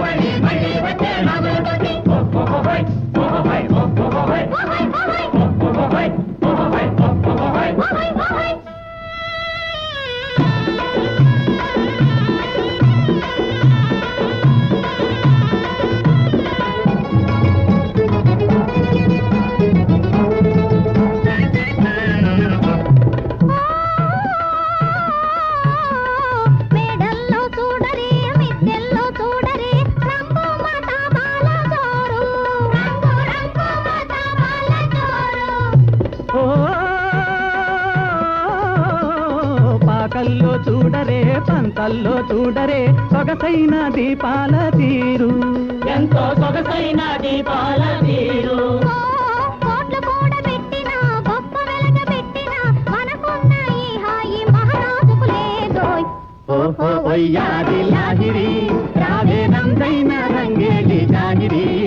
when he పంతల్లో చూడరే పంతల్లో చూడరే సొగసైన దీపాల తీరు. ఎంతో సొగసైన దీపాల తీరు. ఓహో ఒయ్యాది లాగిరి రావే నందైన రంగేలి జాగిరి.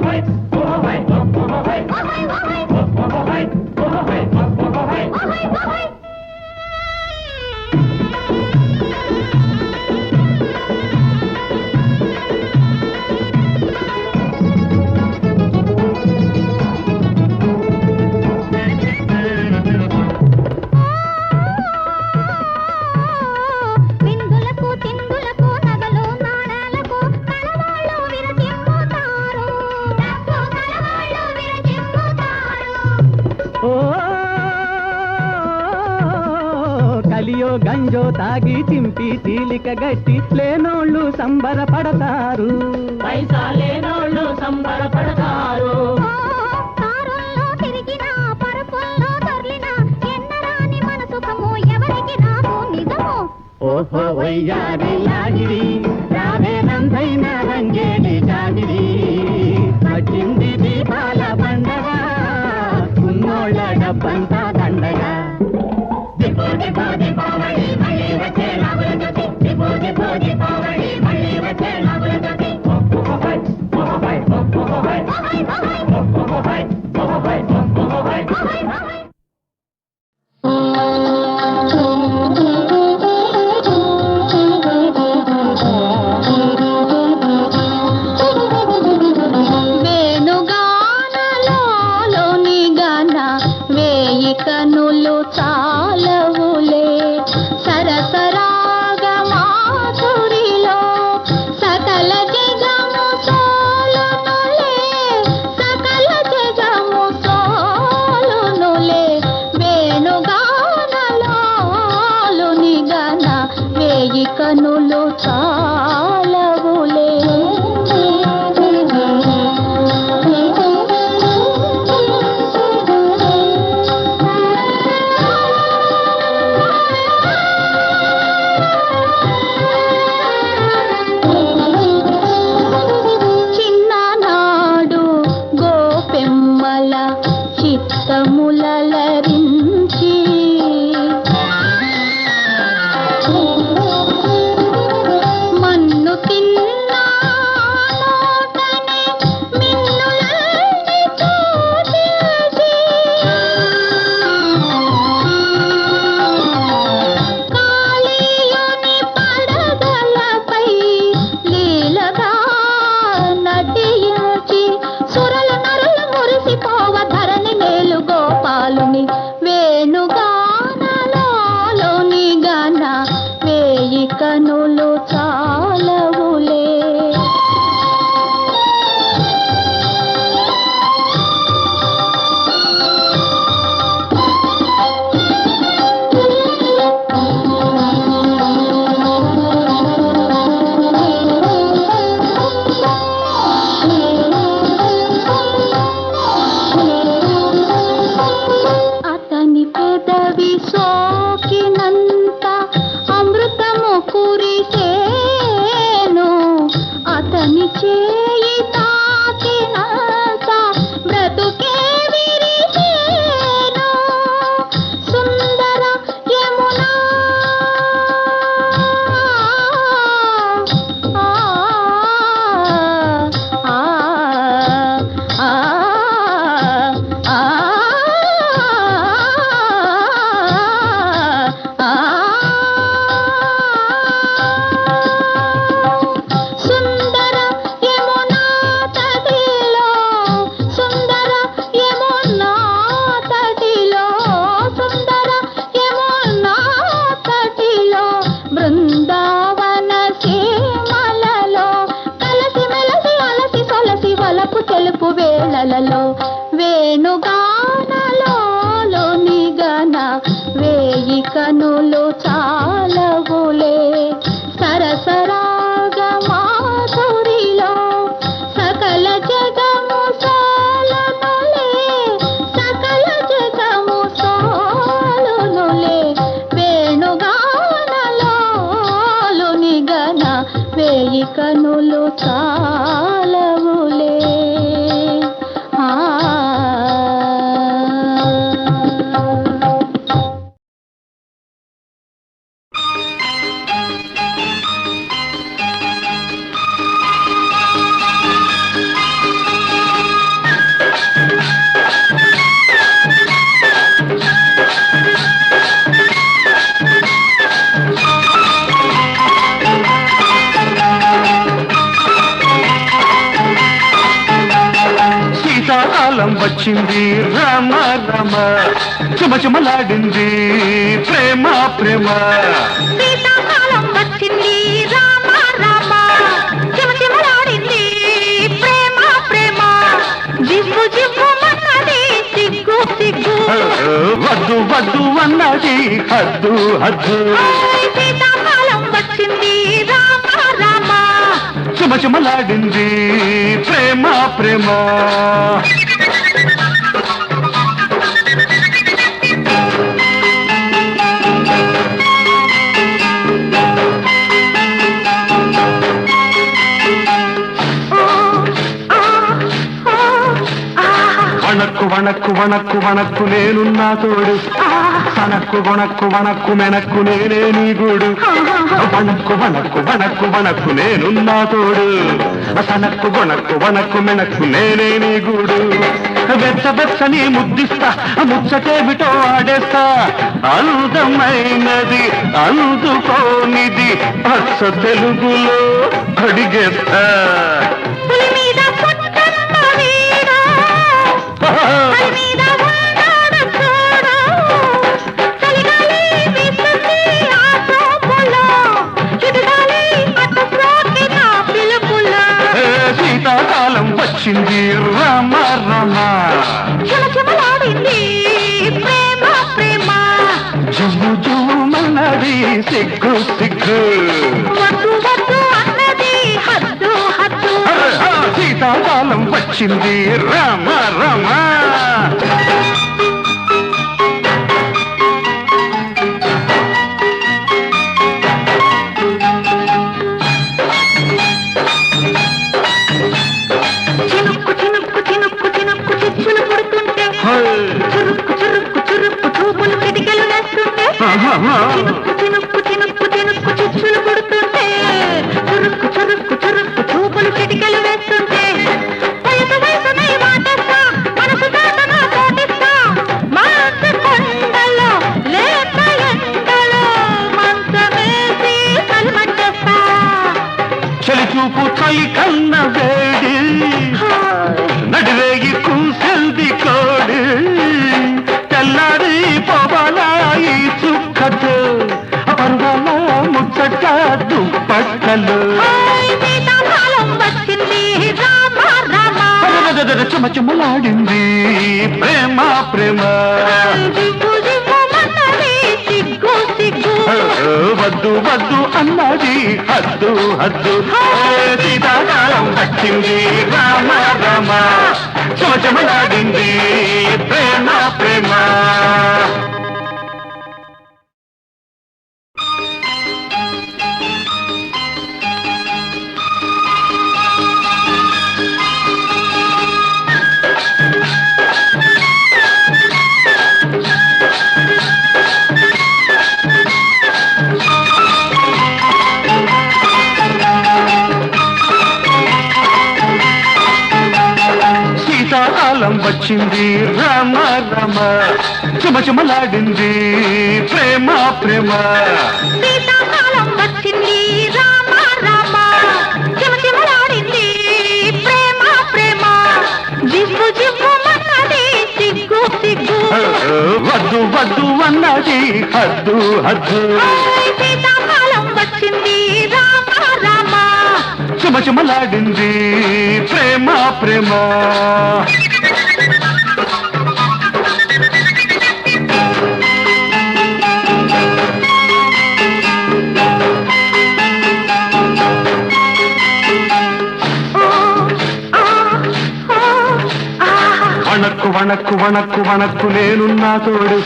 Wait. గట్టి లేనోళ్ళు సంబరపడతారు. పైసా లేనోళ్ళు సంబరపడతారు. ఓహో రంగేడి జాగిరి దీపాల పండగ కుమ్మోళ్ళ డబ్బంతా உதவி சோ వేళలలో వేణుగానలో నిగన వేయి కనులు చాలవులే. సరసరాగ మాధురిలో సకల జగము సాలనులే. సకల జగము సాలనులే. వేణుగానలో నిగన వేయి కనులు చాలవులే రమ చుమచుమలాడింది. ప్రేమ ప్రేమ. శీతాకాలం వచ్చింది రామ రామ. చిమచిమలాడింది. ప్రేమ ప్రేమ. జివ్వు జివ్వు మన్నది సిగ్గు సిగ్గు వద్దు వద్దు అన్నది హద్దు హద్దు. శీతాకాలం వచ్చింది రామ రామ. చుమచుమలాడింది. ప్రేమ ప్రేమ. వణక్కు వణక్కు వణక్కు వణక్కు నేనున్నా తోడు. సనక్కు వణక్కు వణక్కు మెనక్కు నేనే నీ గూడు. వణక్కు వణక్కు వణక్కు వణక్కు నేనున్నా తోడు. సనక్కు వణక్కు వణక్కు మెనక్కు నేనే నీ గూడు. వెచ్చ వెచ్చని ముద్దిస్తా ముచ్చటేమిటో ఆడేస్తా. అందమైనది అందుకోనిది అచ్చ తెలుగులో అడిగేస్తా. వచ్చింది రామ రామ చెమచెమలాడింది ప్రేమ ప్రేమ సిగ్గు సిగ్గు. వద్దు వద్దు అన్నది. హద్దు హద్దు. ఆ, శీతాకాలం వచ్చింది. రామ రామ. చురుక్కు చురుక్కు చురుక్కు చూపులు కిటికలు వేస్తుంటే చుమచుమలాడింది. ప్రేమ ప్రేమ. వద్దు వద్దు అన్నది. హద్దు హద్దు. సీతాకాలం వచ్చింది. రామ రామ. చుమచుమలాడింది. ప్రేమ ప్రేమ. వచ్చింది. రామ రామ చుమచుమలాడింది ప్రేమ ప్రేమ. వచ్చింది. రామ రామ చిమచిమలాడింది ప్రేమ ప్రేమ. జివ్వు జివ్వు మన్నది. సిగ్గు సిగ్గు. వద్దు వద్దు అన్నది. హద్దు హద్దు. వచ్చింది. రామ రామ. చుమచుమలాడింది ప్రేమ ప్రేమ. వణక్కు వణక్కు వణక్కు వణక్కు నేనున్నా తోడు.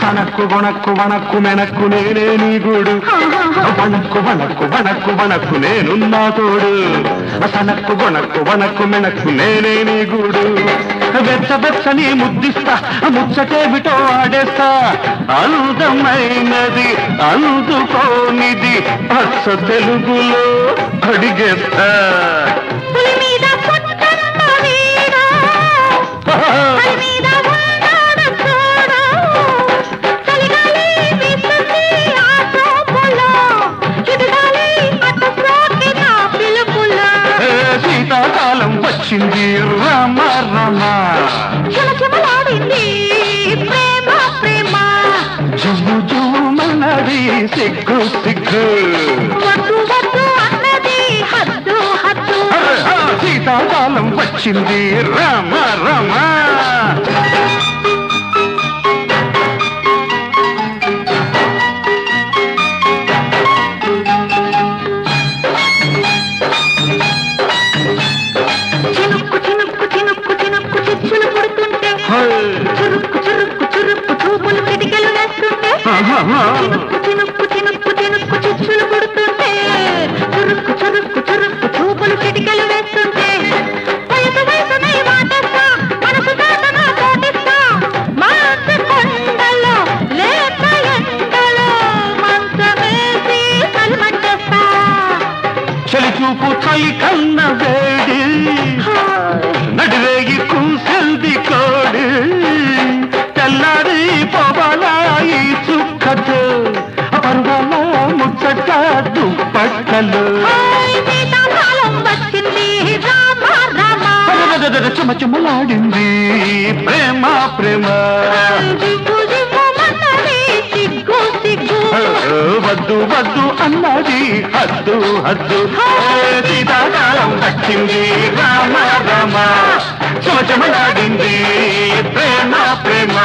సనక్కు వణక్కు వణక్కు మెనక్కు నేనే నీ గూడు. వణక్కు వణక్కు వణక్కు వణక్కు నేనున్నా తోడు. సనక్కు వణక్కు వణక్కు మెనక్కు నేనే నీ గూడు. వెచ్చ వెచ్చని ముద్దిస్తా ముచ్చటేమిటో ఆడేస్తా. అందమైనది అందుకోనిది అచ్చ తెలుగులో అడిగేస్తా. వచ్చింది రామ రామ ప్రేమ ప్రేమ. జుమ్ము జుమ్మన్నది సిగ్గు సిగ్గు. వద్దు వద్దు అన్నది. హద్దు హద్దు. అరే, ఆ శీతాకాలం వచ్చింది రామ రామ చెమచెమలాడింది ప్రేమ ప్రేమ. వద్దు వద్దు అన్నది హద్దు హద్దు. సీతాకాలం దక్కింది రామ రామ. చమచమలాడింది ప్రేమ ప్రేమ.